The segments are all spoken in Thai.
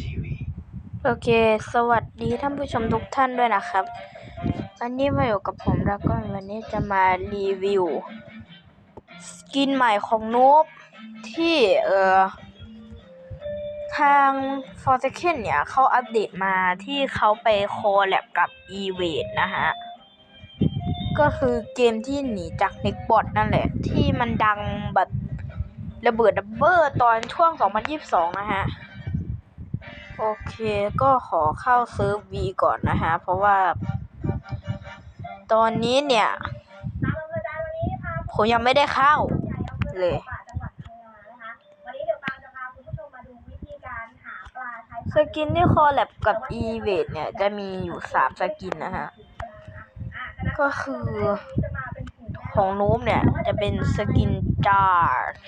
ทีวีโอเค สวัสดีท่านผู้ชมทุกท่านด้วยนะครับ วันนี้มาอยู่กับผมแล้วก็วันนี้จะมารีวิว สกินใหม่ของนูบที่เอ่อทาง f o r s a k e n เนี่ยเขาอัปเดตมาที่เขาไปโคแลบกับ e v a d นะฮะ ก็คือเกมที่หนีจากน็กบอทนั่นแหละ ที่มันดังแบบระเบิดดับเบิลตอนช่วง 2022 นะฮะ โอเคก็ขอเข้าเซิร์ฟ V ก่อนนะฮะ เพราะว่า ตอนนี้เนี่ย ผมยังไม่ได้เข้า เลย สกินที่คอแลบกับ e v a d เนี่ย จะมีอยู่3สกินนะฮะ ก็คือของนูบเนี่ย จะเป็นสกินจาร์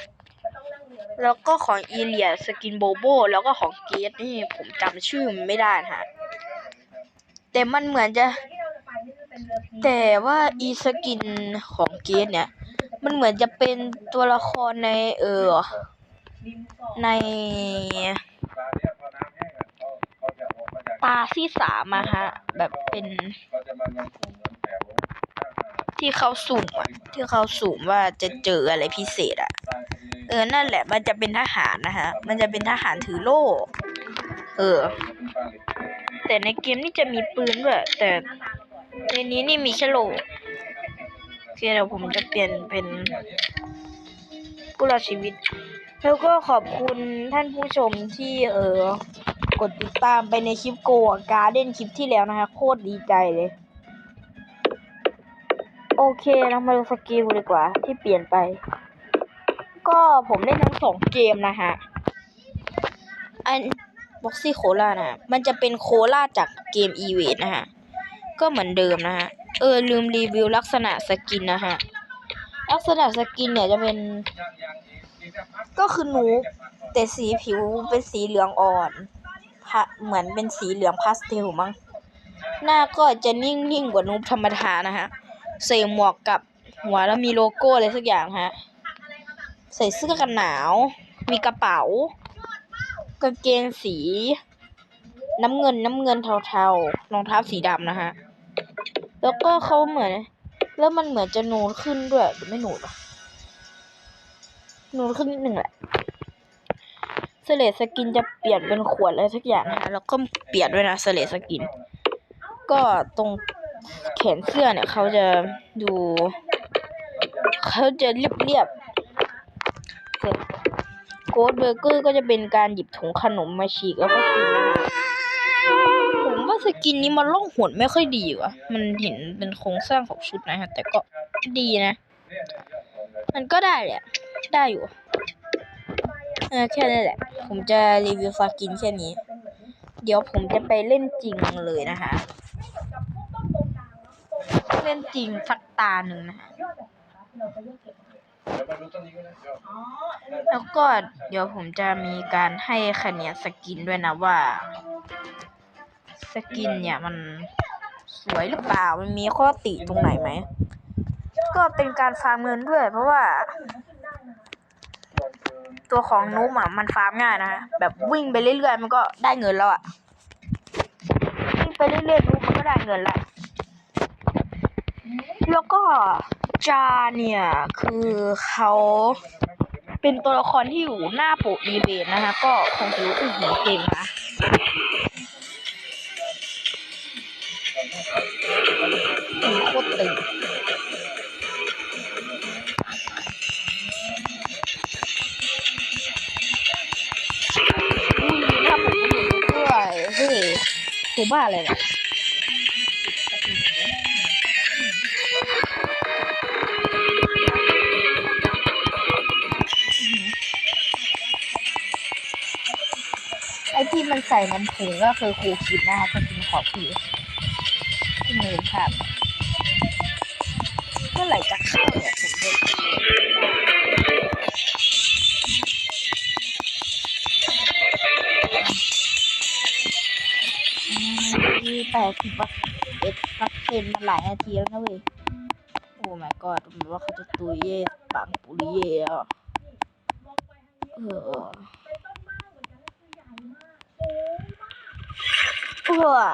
แล้วก็ของอีเลียสกินโบโบแล้วก็ของเกตนี่ผมจำชื่อมันไม่ได้นะฮะแต่มันเหมือนจะ แต่ว่าอีสกินของเกตเนี่ย มันเหมือนจะเป็นตัวละครในเออ ในปาเนี่ยพอน้ำแห้งอะเขามาจากตาที่สามอะฮะ แบบเป็นที่เขาสุ่มอะที่เขาสุ่มว่าจะเจออะไรพิเศษอะ เออ นั่นแหละ มันจะเป็นทหารนะฮะ มันจะเป็นทหารถือโล่ เออ แต่ในเกมนี่จะมีปืนด้วยแต่ในนี้นี่มีแค่โล่โอเคเดี๋ยวผมจะเปลี่ยนเป็นผู้รอดชีวิต แล้วก็ขอบคุณท่านผู้ชมที่เออ กดติดตามไปในคลิปโกะการ์เด้นคลิปที่แล้วนะคะ โคตรดีใจเลย โอเคเรามาดูสกิลดีกว่าที่เปลี่ยนไป ก็ผมเล่นทั้งสองเกมนะฮะ อันบ็อกซี่โคลานะฮะมันจะเป็นโคลาจากเกมอีเวนนะฮะ ก็เหมือนเดิมนะฮะ เออ ลืมรีวิวลักษณะสกินนะฮะ ลักษณะสกินเนี่ยจะเป็น ก็คือนูบแต่สีผิวเป็นสีเหลืองอ่อนเหมือนเป็นสีเหลืองพาสเทลมั้ง หน้าก็จะนิ่งๆกว่านูบธรรมดานะฮะ ใส่หมวกกับหัวแล้วมีโลโก้อะไรสักอย่างฮะ ใส่เสื้อกันหนาว มีกระเป๋ากางเกงสี น้ำเงินน้ำเงินเทาๆรองเท้าสีดำนะฮะ แล้วก็เขาเหมือน แล้วมันเหมือนจะนูนขึ้นด้วยหรือไม่นูนนูนขึ้นนิดหนึ่งแหละสเลสกินจะเปลี่ยนเป็นขวดอะไรสักอย่างนะฮะแล้วก็เปลี่ยนด้วยนะสเลสกิน ก็ตรงแขนเสื้อเนี่ยเขาจะดู เขาจะเรียบ กดเบอร์เกอร์ก็จะเป็นการหยิบถุงขนมมาฉีกแล้วก็กินผมว่าสกินนี้มันล่องหนไม่ค่อยดีว่ะ มันเห็นเป็นโครงสร้างของชุดนะฮะ แต่ก็ดีนะ มันก็ได้แหละ ได้อยู่เออแค่นั้นแหละ ผมจะรีวิวสกินแค่นี้ เดี๋ยวผมจะไปเล่นจริงเลยนะคะ เล่นจริงสักตาหนึ่งนะคะ แล้วก็เดี๋ยวผมจะมีการให้คะแนนสกินด้วยนะว่า สกินเนี่ยมันสวยหรือเปล่า มันมีข้อติตรงไหนไหม ก็เป็นการฟาร์มเงินด้วย เพราะว่า ตัวของนุ๊มอะมันฟาร์มง่ายนะฮะแบบวิ่งไปเรื่อยๆมันก็ได้เงินแล้วอะวิ่งไปเรื่อยๆนุ๊มมันก็ได้เงินละแล้วก็ จาเนี่ย คือเขาเป็นตัวละครที่อยู่หน้าปกอีเวนนะคะ ก็คงจะรู้อึ้งหัวเก่งนะโคตรตึงอุ้ยถ้าผมก็อยู่ด้วยเฮ้ยคือบ้าอะไรเนี่ย ใส่น้ำผึ้งก็คือครูคิดนะคะจะกินขอคือที่มือครับเมื่อไหร่จะเข้าเนี่ยผมจะอืมแปดสิบเอ็ดเปอร์เซ็นมาหลายนาทีแล้วนะเว้ย โอ้ my god เหมือนว่าเขาจะตุยเย่ปังปุริเย่อะเออ อ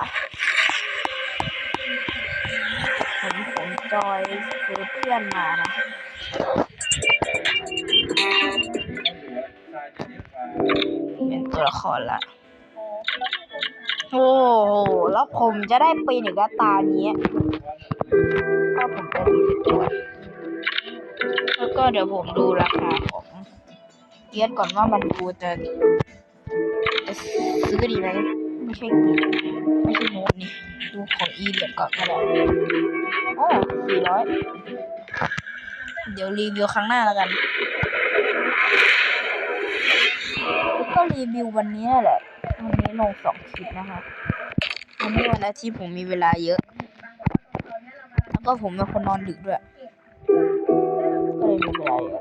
ผมผมจอยซื้อเพื่อนมานะเป็นตัวละครละ โอ้โห แล้วผมจะได้ปีนอีกแล้วตานี้ก็ผมจะรีวิวตัวแล้วก็เดี๋ยวผมดูราคาของเกียร์ก่อนว่ามันดูจะ จะซื้อดีไหมไม่ใช่กีไม่ใช่โน้ตนี่ดูของอีเดียก่อนก็ได้โอ้สี่ร้อยเดี๋ยวรีวิวครั้งหน้าแล้วกันก็รีวิววันนี้แหละ วันนี้ลงสองคลิปนะคะ วันนี้วันอาทิตย์ผมมีเวลาเยอะ แล้วก็ผมเป็นคนนอนดึกด้วย ก็เลยมีเวลาเยอะ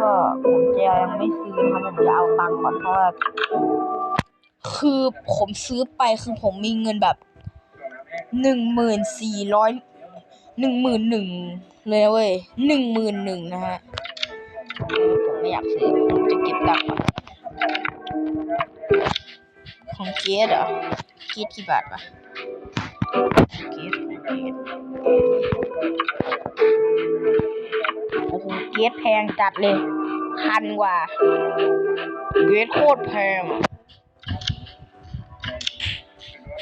ก็ผม ยังไม่ซื้อนะครับผมจะเอาตังค์ก่อนเพราะว่าคือผมซื้อไปคือผมมีเงินแบบหนึ่งหมื่นสี่ร้อยหนึ่งหมื่นหนึ่งเลยนะเว้ยหนึ่งหมื่นหนึ่งนะฮะผมไม่อยากซื้อผมจะเก็บตังค์ของเกสเหรอเกสกี่บาทวะเกสของเกสโอ้โหเกสแพงจัดเลย พันกว่าเกสโคตรแพง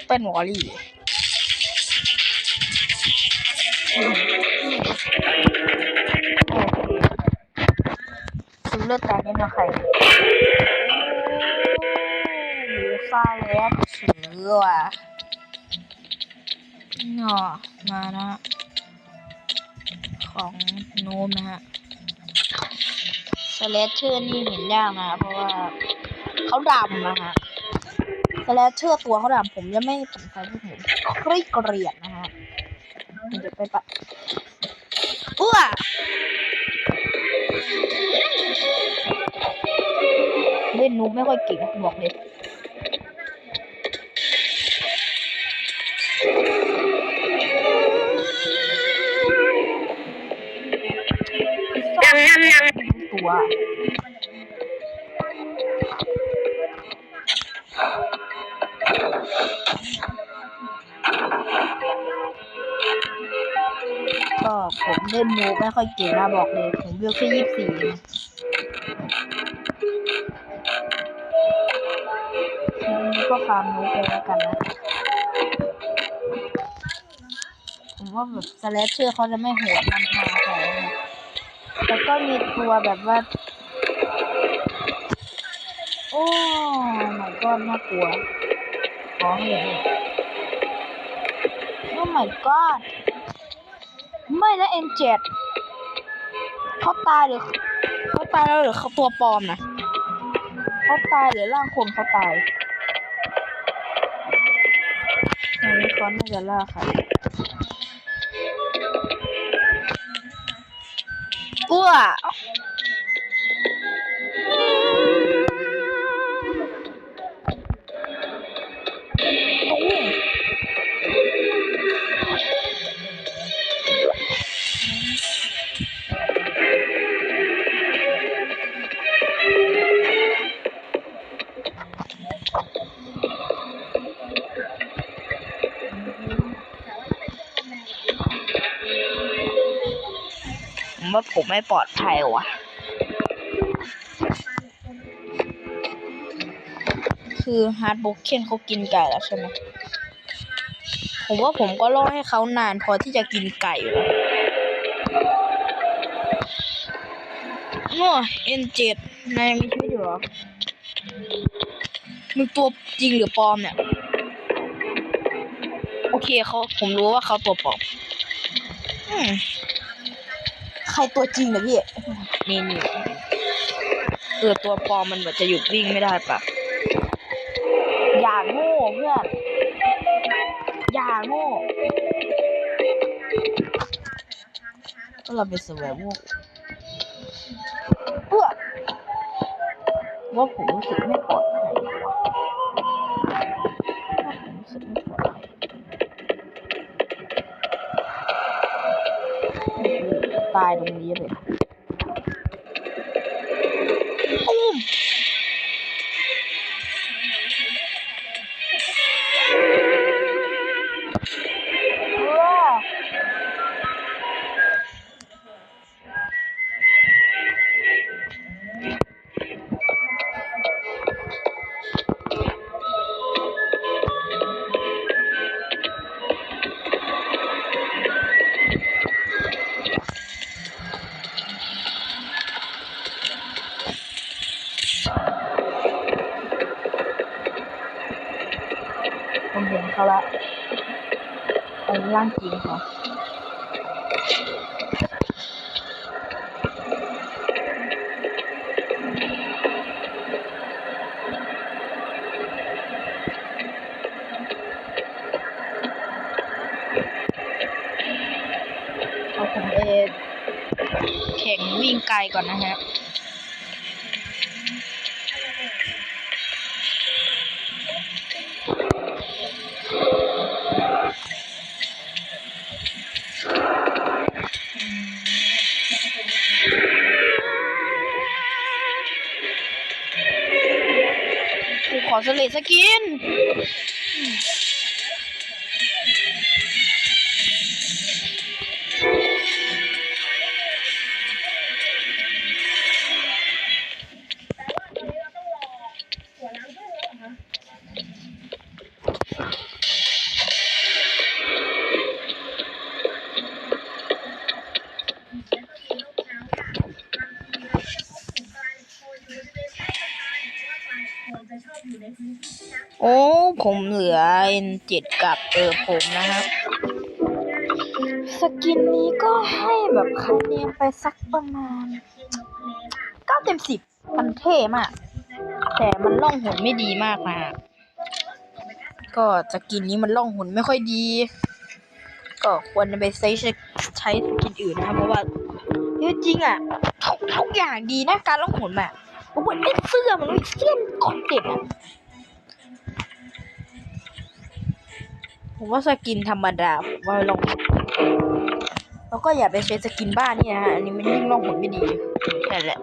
เป็นวอลลี่โอเคซื้อเลือดตานี้มาใครหรือซาเลสถือว่ะเนาะมานะ ของโน้มนะฮะ สเลเชอร์นี่เห็นยากนะเพราะว่าเขาดำนะฮะสเลเชอร์ตัวเขาดำผมจะไม่สนใจที่ผมเครียดเกลียดนะฮะผมจะไปปะอ้วเล่นนูไม่ค่อยเก่งบอกเลย วก็ผมเล่นมูไม่ค่อยเก่งนะบอกเลยผมเลือกแค่ยี่สิบสี่ก็ฟาร์มนูไปแล้วกันนะ ผมว่าแบบสแลชเชอร์เขาจะไม่โหดนำพาใครนะ แต่ก็มีตัวแบบว่า โอ้ my god น่ากลัวขอให้เห็นโอ้ my god ไม่นะ N7 เขาตายหรือเขาตายแล้วหรือเขาตัวปลอมนะเขาตายหรือร่างคนเขาตายอันนี้เขาน่าจะล่าใคร อ้ว ว่าผมไม่ปลอดภัยว่ะคือฮาร์ดบ็อกเคนเขากินไก่แล้วใช่ไหมผมว่าผมก็รอให้เขานานพอที่จะกินไก่แล้วโอ้เอ็นเจ็ดนายยังมีชีวิตอยู่หรอมึงตัวจริงหรือปลอมเนี่ย โอเคเขาผมรู้ว่าเขาตัวปลอมอืม ใครตัวจริงเหรอพี่นี่นี่เออตัวปลอมมันแบบจะหยุดวิ่งไม่ได้ปะอย่าโง่เพื่อนอย่าโง่ก็เราเป็นสวโง่เพื่อว่าผมรู้สึกไม่ปลอดภัย ตายตรงนี้เลย ไอ้ร่างจริงเขาเอาผมเอแข่งวิ่งไกลก่อนนะฮะ สลิดสกิน โอ้ ผมเหลือเอ็นเจ็ดกับเออผมนะครับสกินนี้ก็ให้แบบคะแนนไปสักประมาณเก้าเต็มสิบมันเท่มาก แต่มันล่องหนไม่ดีมากนะก็สกินนี้มันล่องหนไม่ค่อยดี ก็ควรไปใช้ใช้สกินอื่นนะครับเพราะว่าจริงอะทุกทุกอย่างดีนะการล่องหนแบบผมเหมือนเล่นเสื้อมันเสื้อกดเด็ดอะ ผมว่าสกินธรรมดาผมว่าลองแล้วก็อย่าไปใช้สกินบ้านนี่นะฮะอันนี้มันยิ่งล่องผลไม่ดีแค่นั้นแหละ